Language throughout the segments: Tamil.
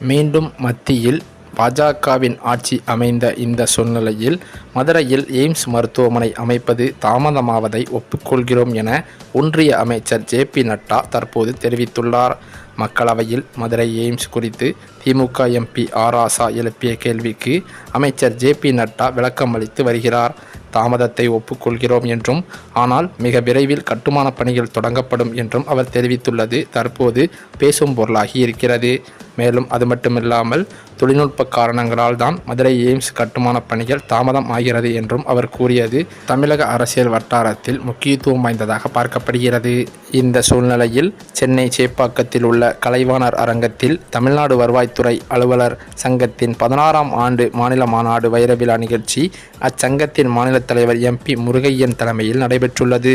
மீண்டும் மத்தியில் பாஜகவின் ஆட்சி அமைந்த இந்த சூழ்நிலையில் மதுரையில் எய்ம்ஸ் மருத்துவமனை அமைப்பது தாமதமாவதை ஒப்புக்கொள்கிறோம் என ஒன்றிய அமைச்சர் ஜே பி நட்டா தற்போது தெரிவித்துள்ளார். மக்களவையில் மதுரை எய்ம்ஸ் குறித்து திமுக எம்பி ஆர் எழுப்பிய கேள்விக்கு அமைச்சர் ஜே பி நட்டா விளக்கம் அளித்து வருகிறார். தாமதத்தை ஒப்புக்கொள்கிறோம் என்றும் ஆனால் மிக விரைவில் கட்டுமான பணிகள் தொடங்கப்படும் என்றும் அவர் தெரிவித்துள்ளது. தற்போது பேசும் பொருளாகி இருக்கிறது. மேலும் அது மட்டுமில்லாமல் தொழில்நுட்ப காரணங்களால் தான் மதுரை எய்ம்ஸ் கட்டுமான பணிகள் தாமதம் ஆகிறது என்றும் அவர் கூறியது. தமிழக அரசியல் வட்டாரத்தில் முக்கியத்துவம் வாய்ந்ததாக பார்க்கப்படுகிறது. இந்த சூழ்நிலையில் சென்னை சேப்பாக்கத்தில் உள்ள கலைவாணர் அரங்கத்தில் தமிழ்நாடு வருவாய்த்துறை அலுவலர் சங்கத்தின் பதினாறாம் ஆண்டு மாநில மாநாடு வைர விழா நிகழ்ச்சி அச்சங்கத்தின் மாநில தலைவர் எம்பி முருகையன் தலைமையில் நடைபெற்றுள்ளது.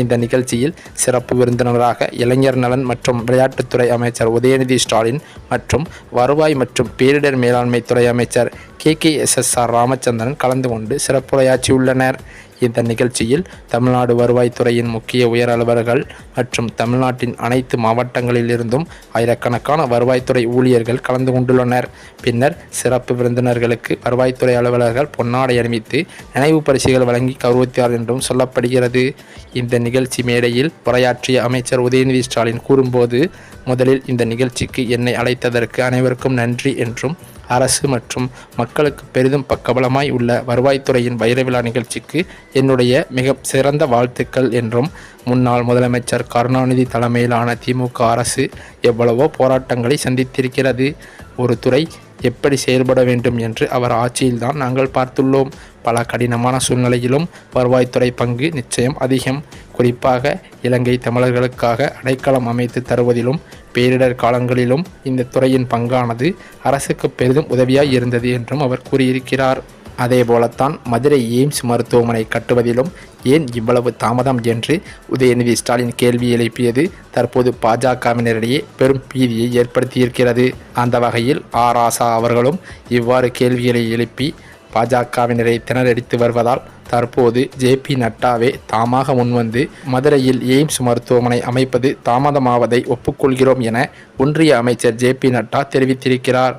இந்த நிகழ்ச்சியில் சிறப்பு விருந்தினராக இளைஞர் நலன் மற்றும் விளையாட்டுத்துறை அமைச்சர் உதயநிதி ஸ்டாலின் மற்றும் வருவாய் மற்றும் பேரிடர் மேலாண்மை துறை அமைச்சர் K K S S R Ramachandran கலந்து கொண்டு சிறப்புரையாற்றியுள்ளனர். இந்த நிகழ்ச்சியில் தமிழ்நாடு வருவாய்த்துறையின் முக்கிய உயர் அலுவலர்கள் மற்றும் தமிழ்நாட்டின் அனைத்து மாவட்டங்களிலிருந்தும் ஆயிரக்கணக்கான வருவாய்த்துறை ஊழியர்கள் கலந்து கொண்டுள்ளனர். பின்னர் சிறப்பு விருந்தினர்களுக்கு வருவாய்த்துறை அலுவலர்கள் பொன்னாடை அணிவித்து நினைவு பரிசுகள் வழங்கி கௌரவித்தார் என்றும் சொல்லப்படுகிறது. இந்த நிகழ்ச்சி மேடையில் உரையாற்றிய அமைச்சர் உதயநிதி ஸ்டாலின் கூறும்போது முதலில் இந்த நிகழ்ச்சிக்கு என்னை அழைத்ததற்கு அனைவருக்கும் நன்றி என்றும் அரசு மற்றும் மக்களுக்கு பெரிதும் பக்கபலமாய் உள்ள வருவாய்த்துறையின் வைரவிழா நிகழ்ச்சிக்கு என்னுடைய மிக சிறந்த வாழ்த்துக்கள் என்றும் முன்னாள் முதலமைச்சர் கருணாநிதி தலைமையிலான திமுக அரசு எவ்வளவோ போராட்டங்களை சந்தித்திருக்கிறது. ஒரு துறை எப்படி செயல்பட வேண்டும் என்று அவர் ஆட்சியில்தான் நாங்கள் பார்த்துள்ளோம். பல கடினமான சூழ்நிலையிலும் வருவாய்த்துறை பங்கு நிச்சயம் அதிகம். குறிப்பாக இலங்கை தமிழர்களுக்காக அடைக்கலம் அமைத்து தருவதிலும் பேரிடர் காலங்களிலும் இந்த துறையின் பங்கானது அரசுக்கு பெரிதும் உதவியாய் இருந்தது என்றும் அவர் கூறியிருக்கிறார். அதே போலத்தான் மதுரை எய்ம்ஸ் மருத்துவமனை கட்டுவதிலும் ஏன் இவ்வளவு தாமதம் என்று உதயநிதி ஸ்டாலின் கேள்வி எழுப்பியது தற்போது பாஜகவினரிடையே பெரும் பீதியை ஏற்படுத்தியிருக்கிறது. அந்த வகையில் ஆர் ஆசா அவர்களும் இவ்வாறு கேள்விகளை எழுப்பி பாஜகவினரை திணறடித்து வருவதால் தற்போது ஜே பி நட்டாவே தாமாக முன்வந்து மதுரையில் எய்ம்ஸ் மருத்துவமனை அமைப்பது தாமதமாவதை ஒப்புக்கொள்கிறோம் என ஒன்றிய அமைச்சர் ஜே பி நட்டா தெரிவித்திருக்கிறார்.